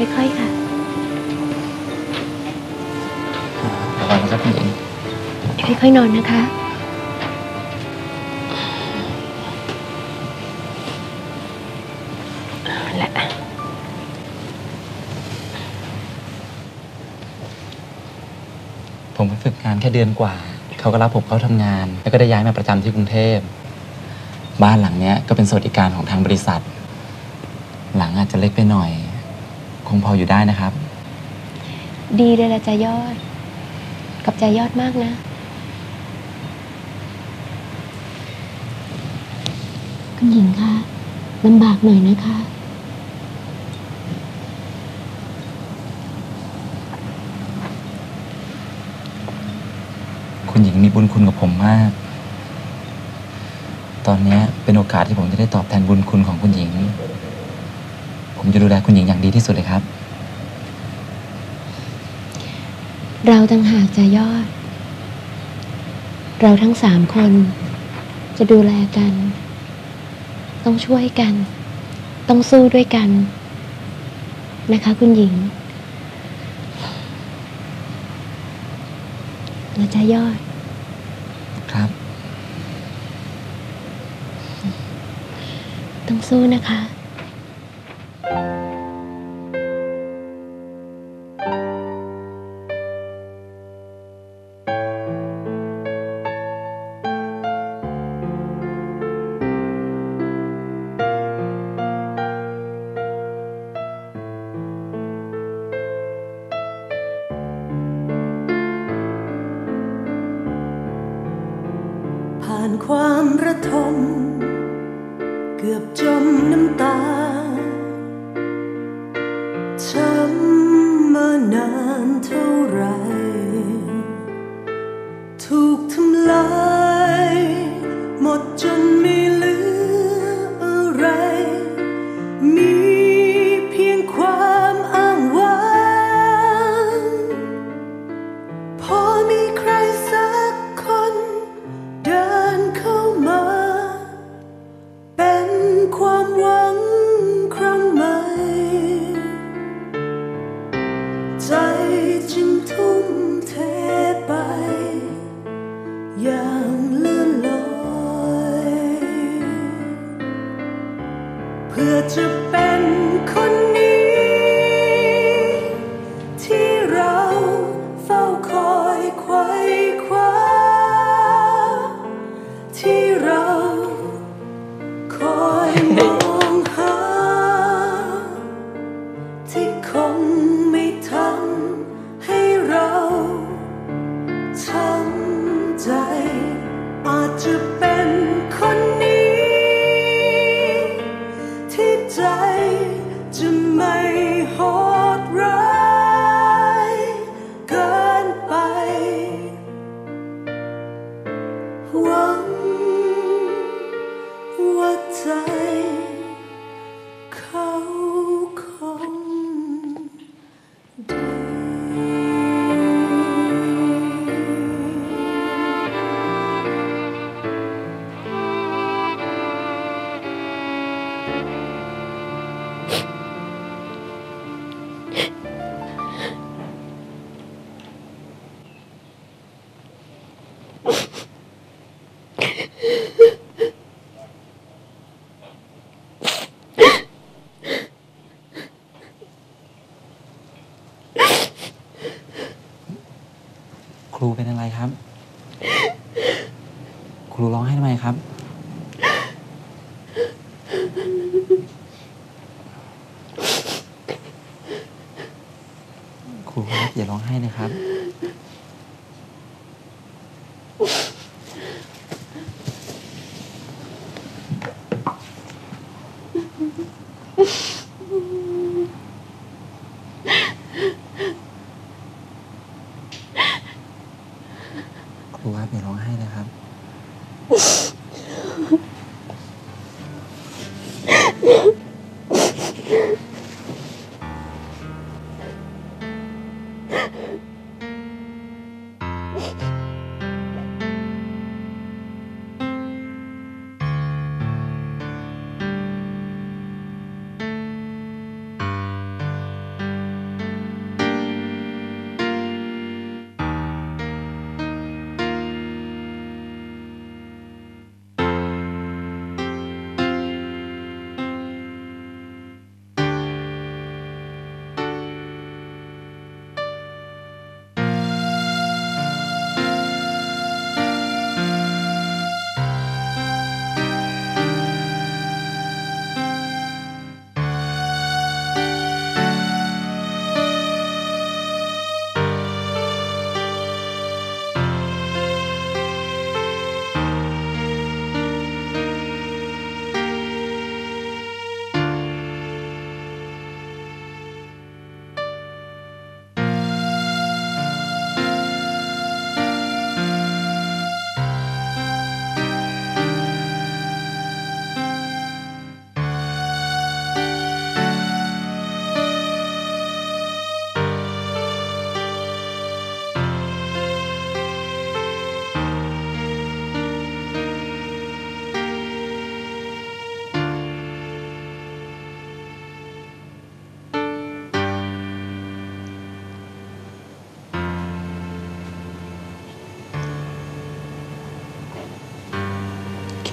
ค่อยๆค่ะระวังนะครับคุณหญิงค่อยๆนอนนะคะ และผมไปฝึกงานแค่เดือนกว่า เขาก็รับผมเข้าทำงาน แล้วก็ได้ย้ายมาประจำที่กรุงเทพ บ้านหลังเนี้ยก็เป็นสวัสดิการของทางบริษัท หลังอาจจะเล็กไปหน่อย คงพออยู่ได้นะครับ ดีเลยละจะยอด กับใจยอดมากนะ คุณหญิงคะลำบากหน่อยนะคะ คุณหญิงมีบุญคุณกับผมมาก ตอนเนี้ยเป็นโอกาสที่ผมจะได้ตอบแทนบุญคุณของคุณหญิง ผมจะดูแลคุณหญิงอย่างดีที่สุดเลยครับ เราต่างหากจะยอด เราทั้งสามคนจะดูแลกัน ต้องช่วยกัน ต้องสู้ด้วยกัน นะคะ คุณหญิงนะจ๊ะยอด ครับ ต้องสู้นะคะ ความระทม เกือบจมน้ำตา อาจจะเป็นคนนี้ ที่ใจจะไม่โหดร้ายเกินไป หวังว่าใจ ครูเป็นอะไรครับ ครูร้องไห้ทำไมครับ ครูครับ อย่าร้องไห้นะครับ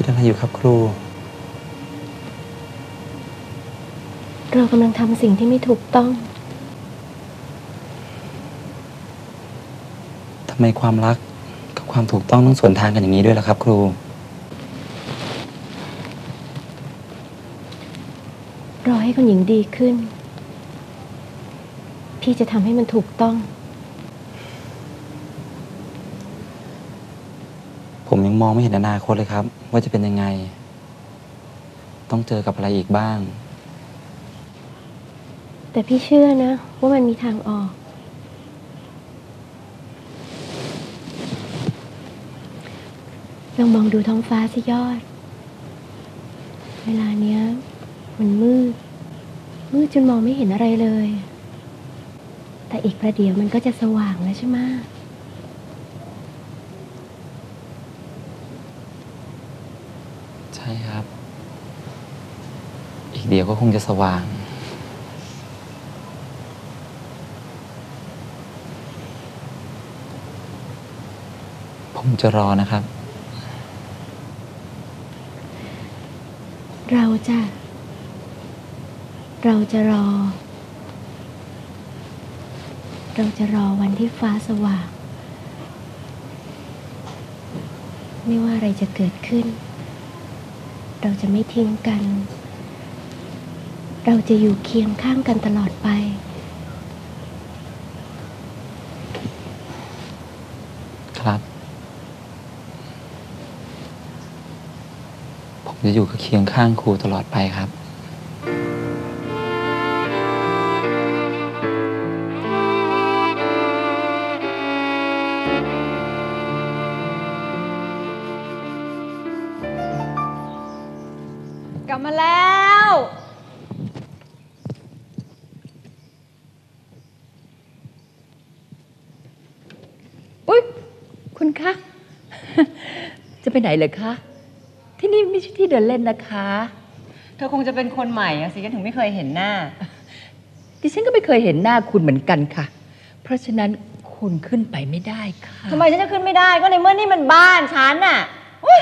อะไรอยู่ครับครู เรากำลังทำสิ่งที่ไม่ถูกต้อง ทำไมความรักกับความถูกต้องต้องสวนทางกันอย่างนี้ด้วยล่ะครับ ครู รอให้คุณหญิงดีขึ้น พี่จะทำให้มันถูกต้อง ผมยังมองไม่เห็นอนาคตเลยครับ ว่าจะเป็นยังไง ต้องเจอกับอะไรอีกบ้าง แต่พี่เชื่อนะ ว่ามันมีทางออก ลองมองดูท้องฟ้าสิยอด เวลาเนี้ย มันมืด มืดจนมองไม่เห็นอะไรเลย แต่อีกประเดี๋ยวมันก็จะสว่างแล้วใช่ไหมะ ใช่ครับ อีกเดียวก็คงจะสว่าง ผมจะรอนะครับ เราจะเราจะรอ เราจะรอวันที่ฟ้าสว่าง ไม่ว่าอะไรจะเกิดขึ้น เราจะไม่ทิ้งกัน เราจะอยู่เคียงข้างกันตลอดไป ครับ ผมจะอยู่เคียงข้างครูตลอดไปครับ มาแล้ว อุ๊ย คุณคะ จะไปไหนเลยคะ ที่นี่ไม่ใช่ที่เดินเล่นนะคะ เธอคงจะเป็นคนใหม่อะสิฉันถึงไม่เคยเห็นหน้า ดิฉันก็ไม่เคยเห็นหน้าคุณเหมือนกันค่ะ เพราะฉะนั้นคุณขึ้นไปไม่ได้ค่ะ ทำไมฉันจะขึ้นไม่ได้ก็ในเมื่อนี่มันบ้านฉันน่ะอุ้ย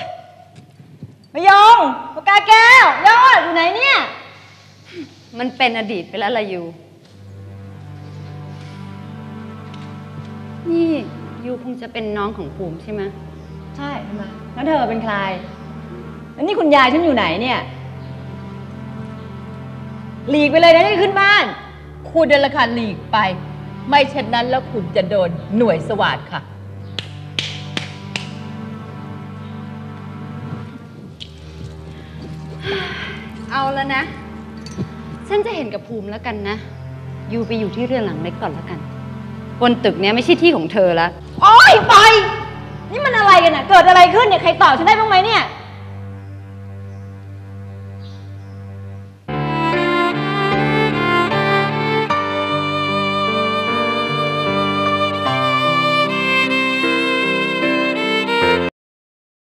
มายงปากกาแก้วยอดอยู่ไหนเนี่ย มันเป็นอดีตไปแล้วละยูนี่ยูคงจะเป็นน้องของภูมิใช่ไหมใช่ทำไมแล้วเธอเป็นใคร แล้วนี่คุณยายฉันอยู่ไหนเนี่ย หลีกไปเลยนะที่ขึ้นบ้าน คุณเดินราคาหลีกไป ไม่เช่นนั้นแล้วคุณจะโดนหน่วยสวัสดค่ะ แล้วนะ ฉันจะเห็นกับภูมิแล้วกันนะ อยู่ไปอยู่ที่เรือนหลังเล็กก่อนแล้วกัน บนตึกเนี้ยไม่ใช่ที่ของเธอละ โอ๊ยไปนี่มันอะไรกันน่ะ เกิดอะไรขึ้นเนี่ย ใครตอบฉันได้บ้างไหมเนี่ย